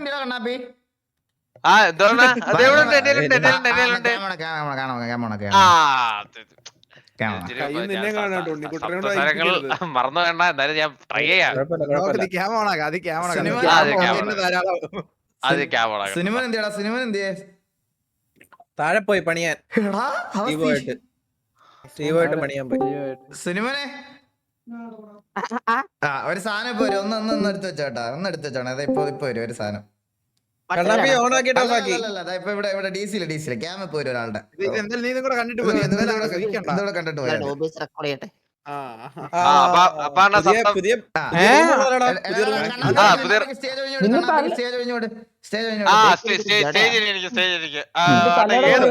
എന്തിനാ കണ്ണാപ്പി? ആ എന്തോന്നാ മറന്നു വേണ്ട. എന്തായാലും ഞാൻ ട്രൈ ചെയ്യാം. അത് ക്യാമറ. സിനിമ എന്തിയാടാ? സിനിമ എന്തിയേ? താഴെ പോയി പണിയാൻ. സ്റ്റീവായിട്ട് പണിയാൻ പോയി. സിനിമനെ ആ ഒരു സാധനം ഇപ്പൊ വരും. ഒന്ന് ഒന്ന് ഒന്ന് എടുത്ത് വെച്ചോട്ടാ. ഒന്ന് എടുത്ത് വെച്ചോണേ. അതാ ഇപ്പൊ ഇപ്പൊ വരും ഒരു സാധനം. കണ്ണാപ്പി ഓൺ ആക്കിയിട്ട് അല്ല, ഓഫ് ആക്കി അല്ല, അല്ല, അതാ ഇപ്പൊ ഇവിടെ ഇവിടെ ഡി സിയിൽ ഡി സിയിൽ ക്യാമ ഇപ്പൊ വരും ഒരാളുടെ. ഇത് ഇത് എന്തായാലും നീ ഇതും കൂടെ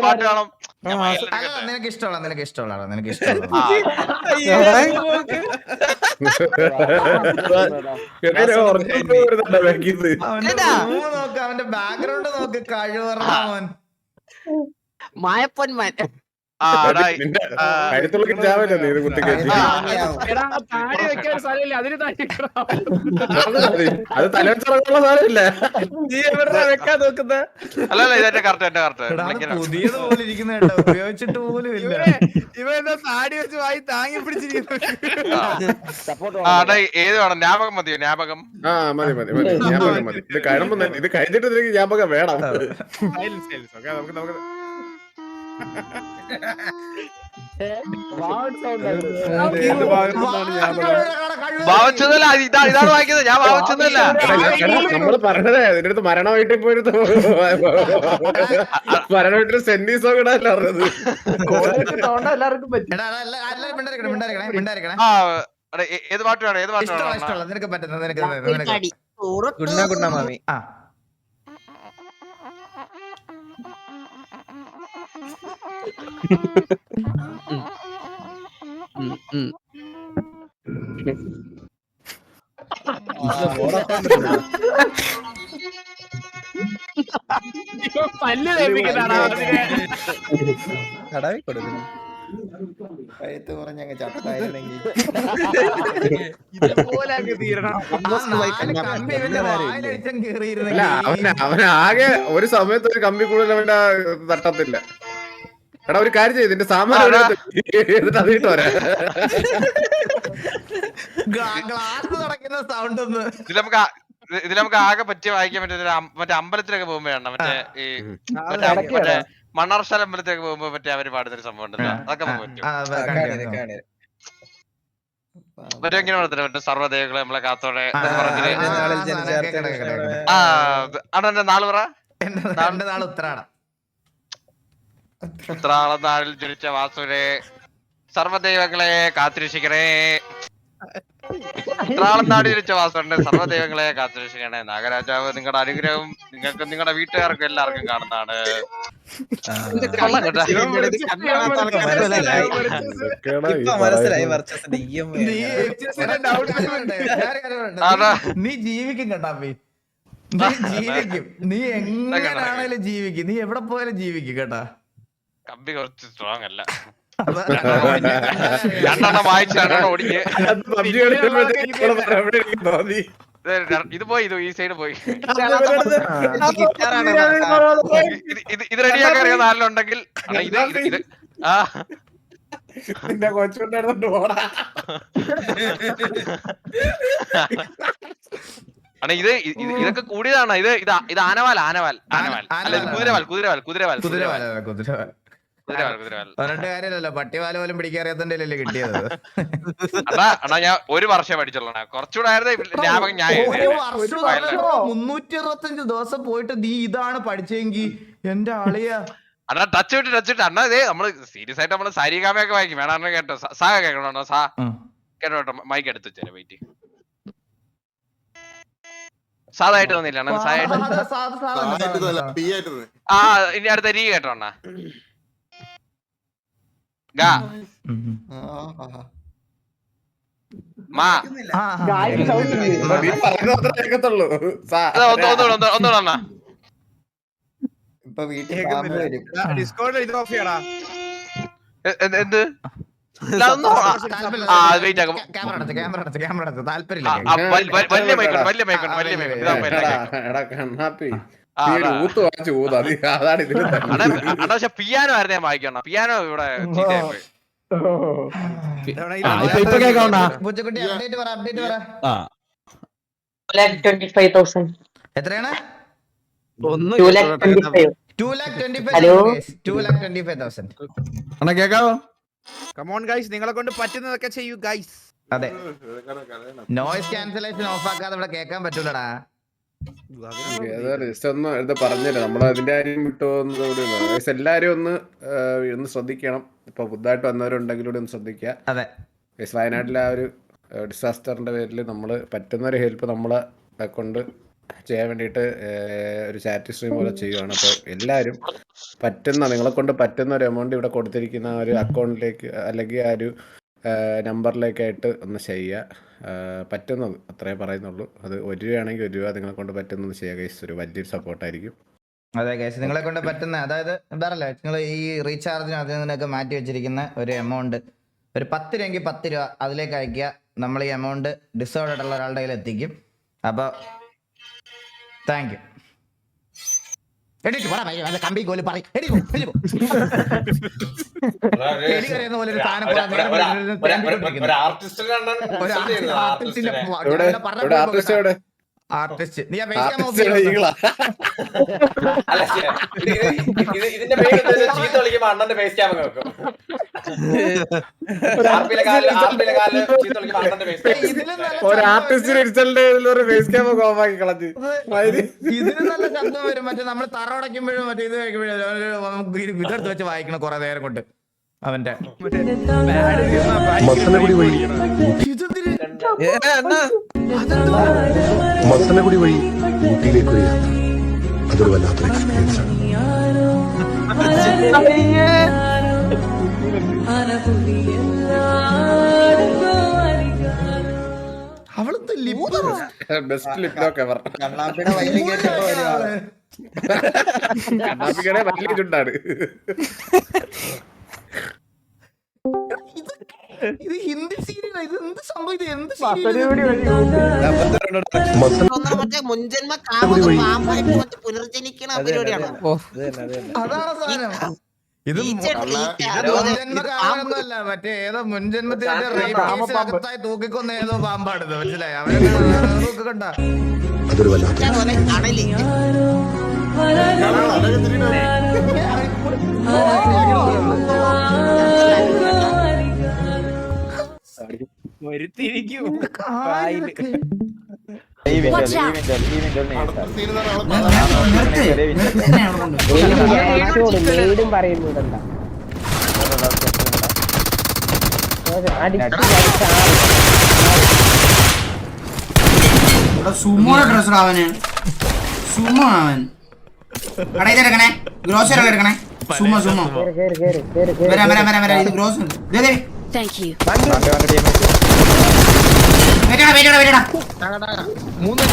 പാട്ട് ഇത് പോയി ഇഷ്ടമുള്ള നിനക്ക് ഇഷ്ടമുള്ള അവിടെ കഴിക്കണ്ട. ഇതൂടെ കണ്ടിട്ട് പോയാ മായപ്പൻ ഓബിയസ് അപ്പൊ അണ്ണാ പുതിയ സപ്തം- പുതിയ ആ. പുതിയ room ഉള്ളതാടാ, എടാ, പുതിയ എടാ, room. കണ്ണാപ്പി, ആ, പുതിയ- കണ്ണാപ്പി സ്റ്റേജ് ഒഴിഞ്ഞോട്, കണ്ണാപ്പി സ്റ്റേജ് ഒഴിഞ്ഞോട്, സ്റ്റേജ് ഒഴിഞ്ഞോട്. ആ അല്ല, സ്റ്റേ- സ്റ്റേ- ജഡ. സ്റ്റേജിൽ എനിക്ക് സ്റ്റേജിൽ എനിക്ക് ആ, ഇത് നമുക്ക് തലയുടെ ഇതാണ് വാങ്ങിയത് ഞാൻ ആ, വയലിൻ അല്ല, എടുക്കട്ടെ. നിനക്ക് ഇഷ്ടമുള്ള നിനക്ക് ഇഷ്ടമുള്ള നിനക്ക് ഇഷ്ടമുള്ള ആ, അയ്യോ, ഏത് പാട്ടാണ് ഏത് പാട്ടാണ് നിനക്ക് പറ്റുന്നത് മായപ്പൊന്മാൻ ആ, മാമി ആ, കരുത്തുള്ള ഒരു സമയത്ത് ഒരു കമ്പി കൂടുതൽ അവന്റെ തട്ടത്തില്ല. എടാ, ആ ആ ആ ഒരു ആ ആ കാര്യം ചെയ്ത് ഇതിന്റെ സാമാനം അതിട്ട് ഇതിൽ നമുക്ക് ആ- നമുക്ക് ആകെ പറ്റി വായിക്കാൻ പറ്റുന്ന മറ്റേ അമ്പലത്തിലൊക്കെ പോകുമ്പോ വേണ്ട മറ്റേ ഈ മറ്റേ അം- മറ്റേ മണ്ണാർശാല അമ്പലത്തിലൊക്കെ പോകുമ്പോ മറ്റേ അവർ പാടുന്നൊരു സംഭവം ഉണ്ടല്ലോ അതൊക്കെ ആ, മറ്റേ എങ്ങനെ പാടത്തില്ല മറ്റേ സർവദേവികളെ നമ്മളെ കാത്തോടെ ആ, അവിടെ ആ, ആ. ആ എല്ലാവർക്കും കാണുന്നതാണ് കൊള്ളാം ജനിച്ച വാസുരെ സർവദൈവങ്ങളെ കാത്തിരക്ഷിക്കണേ. മനസ്സിലായി ജനിച്ച വർച്ചസിന്റെ സർവദൈവങ്ങളെ കാത്തിരക്ഷിക്കണേ. നാഗരാജാവ് നിങ്ങളുടെ അനുഗ്രഹവും നിങ്ങൾക്ക് നിങ്ങളുടെ വീട്ടുകാർക്കും എല്ലാവർക്കും കാണുന്നതാണ്. നീ ജീവിക്കും കേട്ടാ നീ ജീവിക്കും. നീ എങ്ങനെയാണേലും ജീവിക്കും. നീ എവിടെ പോയാലും ജീവിക്കും കേട്ടാ. കമ്പി കുറച്ച് സ്ട്രോങ് അല്ല. രണ്ടെണ്ണം വായിച്ച് രണ്ടെണ്ണം ഓടിക്ക്. ഇത് പോയി ഇത് ഈ സൈഡ് പോയി. ഇത് ഇത് റെഡിയാക്കാൻ അറിയാം നാലിലുണ്ടെങ്കിൽ ഇത് ഇത് ഇത് ആ നിന്റെ കൊച്ചുണ്ടായിരുന്നോണ്ട് പോടാ. അണ്ണാ ഇത് ഇത് ഇതൊക്കെ കൂടിയതാണ്? ഇത് ഇത് ആനവാൽ ആനവാൽ ആനവാൽ. അല്ല ഇത് കുതിരവാൽ കുതിരവാൽ കുതിരവാൽ. കുതിരവാൽ കുതിരവാൽ. പറഞ്ഞിട്ട് കാര്യമല്ലല്ലോ പട്ടിവാല പോലും പിടിക്കാറിയാത്തന്റെ അല്ലേ കിട്ടിയത്? അണ്ണാ അണ്ണാ ഞാൻ ഒരു വർഷം പഠിച്ചുള്ളൂ കുറച്ചുകൂടെ ആയിരുന്നു ഞാൻ ഒരു വർഷം വയലിൻ. മുന്നൂറ്റി അറുപത്തഞ്ച് ദിവസം പോയിട്ട് നീ ഇതാണ് പഠിച്ചെങ്കി എന്റെ അളിയ അണ്ണാ ടച്ച് വിട്ട് ടച്ച് വിട്ട് അണ്ണാ ഇതേ നമ്മൾ സീരിയസ് ആയിട്ട് നമ്മൾ സാരികാമയൊക്കെ വായിക്കും വേണം അണ്ണാ കേട്ടോ? സ- കേൾക്കണോ സാ കേട്ടോ കേട്ടോ. മൈക്ക് എടുത്ത് വെച്ചേരെ വെയിറ്റ് സാധായിട്ട് വന്നില്ല അണ്ണാ സാധായിട്ട് ആ ഇനി അടുത്ത രീ കേട്ടോ അണ്ണാ ഗാ മാ ഗായ്ക്ക് sound ഇല്ലേ? നീ പറയുന്നത് അത്ര കേൾക്കത്തുള്ളൂ സാ. അതാ, ഒന്ന് ഒന്നുകൂടെ ഒന്ന് ഒന്നുകൂടെ അണ്ണാ ഇപ്പൊ വീട്ടിൽ ഇത് ഓഫ് ചെയ്യടാ. എന്ത്- വലിയ വലിയ വലിയ ഊത്ത് വാങ്ങിച്ചു ഊത് അത് അതാണ് ഇതിന് അണ്ണാ അണ്ണാ പക്ഷെ പിയാനോ ആയിരുന്നു ഞാൻ വായിക്കണം പിയാനോ ഇവിടെ ചീത്തയായി പോയി. ആ, ഇപ്പൊ ഇപ്പൊ കേൾക്കാണ്ടാ പൂച്ചക്കുട്ടി അപ്ഡേറ്റ് പറ അപ്ഡേറ്റ് പറ. ആ. Lakh twenty-five thousand. എത്രയാണ്? ഒന്നും Two lakh twenty-five. Two lakh twenty Hello? Five two lakh twenty five thousand അണ്ണാ കേക്കാവോ? കമോൺ ഗൈസ് നിങ്ങളെ കൊണ്ട് പറ്റുന്നതൊക്കെ ചെയ്യൂ ഗൈസ് അതെ. നോയിസ് ക്യാൻസലേഷൻ ഓഫ് ആക്കാതെ ഇവിടെ കേൾക്കാൻ പറ്റൂലടാ. ജസ്റ്റ് ഒന്ന് ഇത് പറഞ്ഞില്ല. നമ്മൾ അതിന്റെ കാര്യം വിട്ടുപോകുന്നത് എല്ലാരും ഒന്ന് ഒന്ന് ശ്രദ്ധിക്കണം. ഇപ്പൊ പുതുതായിട്ട് വന്നവരുണ്ടെങ്കിൽ കൂടി ഒന്ന് ശ്രദ്ധിക്കുക. അതെ. വയനാട്ടിലെ ആ ഒരു ഡിസാസ്റ്ററിന്റെ പേരിൽ നമ്മൾ പറ്റുന്ന ഒരു ഹെൽപ്പ് നമ്മളെ കൊണ്ട് ചെയ്യാൻ വേണ്ടിയിട്ട് ഒരു ചാറ്റ് സ്ട്രീം പോലെ ചെയ്യുവാണ്. അപ്പോൾ എല്ലാവരും പറ്റുന്ന നിങ്ങളെ കൊണ്ട് പറ്റുന്ന ഒരു എമൗണ്ട് ഇവിടെ കൊടുത്തിരിക്കുന്ന ഒരു അക്കൗണ്ടിലേക്ക് അല്ലെങ്കിൽ ആ ഒരു നമ്പറിലേക്കായിട്ട് ഒന്ന് ചെയ്യുക. പറ്റുന്നത് അത്രേ പറയുന്നുള്ളൂ. അത് ഒരു രൂപയാണെങ്കിൽ ഒരു രൂപ നിങ്ങളെ കൊണ്ട് പറ്റുന്നത് ചെയ്യുക ഒരു വലിയൊരു സപ്പോർട്ടായിരിക്കും അതെ കേസ് നിങ്ങളെ കൊണ്ട് പറ്റുന്ന അതായത് എന്താറല്ലേ നിങ്ങൾ ഈ റീചാർജിന് അതിൽ നിന്നൊക്കെ മാറ്റി വെച്ചിരിക്കുന്ന ഒരു എമൗണ്ട് ഒരു പത്ത് രൂപയെങ്കിൽ പത്ത് രൂപ അതിലേക്ക് അയക്കുക. നമ്മൾ ഈ എമൗണ്ട് ഡിസേർഡ് ആയിട്ടുള്ള ഒരാളുടെ കയ്യിൽ എത്തിക്കും. അപ്പോൾ താങ്ക് യു എണീറ്റ് പോടാ പയ്യെ, വല്ല കമ്പി കോൽ പറ എണീറ്റ് പോ, എണീറ്റ് പോ. എലി കരയുന്ന പോലെ ഒരു സാധനം. ഒരു ആർട്ടിസ്റ്റിന്റെ ആർട്ടിസ്റ്റ്. നീ ഇതിന്റെ പേര് ചീത്ത വിളിക്കുമ്പോ അണ്ണന്റെ ഫേസ് ക്യാമ വെക്കും. ഒരു ശബ്ദം ആർട്ടിസ്റ്റിന് ഇൻസൾട്ട് ഒരു ഫേസ് ക്യാമ ഓഫാക്കി കളഞ്ഞ്. ഇതിന് നല്ല ശബ്ദം വരും. മറ്റേ നമ്മൾ തറ ഉടയ്ക്കുമ്പോഴും മറ്റേ ഇത് ഇത് ഇതെടുത്ത് വെച്ച് വായിക്കണം കുറെ നേരം കൊണ്ട്. അവന്റെ. ഇതെന്തിന്? മസനഗുടി വഴി ഊട്ടിയിലേക്ക് ഒരു യാത്ര. അതൊരു വല്ലാത്തൊരു എക്സ്പീരിയൻസ് ആണ്. അവളത്തെ lip best lip lock ever കണ്ണാപ്പിയുടെ വയലിൽ കേട്ടപ്പോ ഒരുപാട് കണ്ണാപ്പിക്കടെ വലിയ ചുണ്ടാണ് ഇത് ഹിന്ദി സീരിയൽ ഇത് എന്ത് സംഭവം? ഇത് എന്ത് മറ്റേ മുൻജന്മ കാമുക പാമ്പായിട്ട് മറ്റേ പുനർജനിക്കണ പരിപാടിയാണ്. അതാണ് സാധനം. ഇത് മുൻജന്മകാലമൊന്നുമല്ല മറ്റേ ഏതോ മുൻജന്മത്തിൽ തൂക്കിക്കൊന്ന ഏതോ പാമ്പാണിത് മനസ്സിലായി? അവരൊക്കെ കണ്ട. അതൊരു വല്ലാത്തൊരു മേടും പറയുന്നുണ്ടല്ല സുമോടെ ഡ്രസ്സർ അവന്. സുമോ അവൻ. ഇത് എടുക്കണേ. ഗ്രോസറി എടുക്കണേ. Sumo Sumo. വരാം വരാം വരാം വരാം. ഇത് ഗ്രോസറി. മൂന്ന്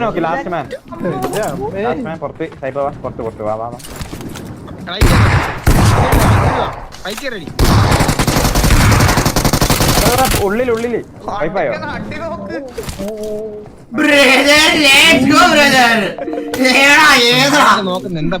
നോക്കി ലാസ്റ്റ് മാൻ ലാസ്റ്റ് മാൻ പുറത്ത് സൈബ വാ പുറത്ത് പുറത്ത് വാ വാ വാ. ഉള്ളിൽ ഉള്ളിൽ വൈഫായോ അടി നോക്ക് ബ്രദർ ലെറ്റ്സ് ഗോ ബ്രദർ ഏടാ ഏതാ? നോക്കുന്ന എന്താ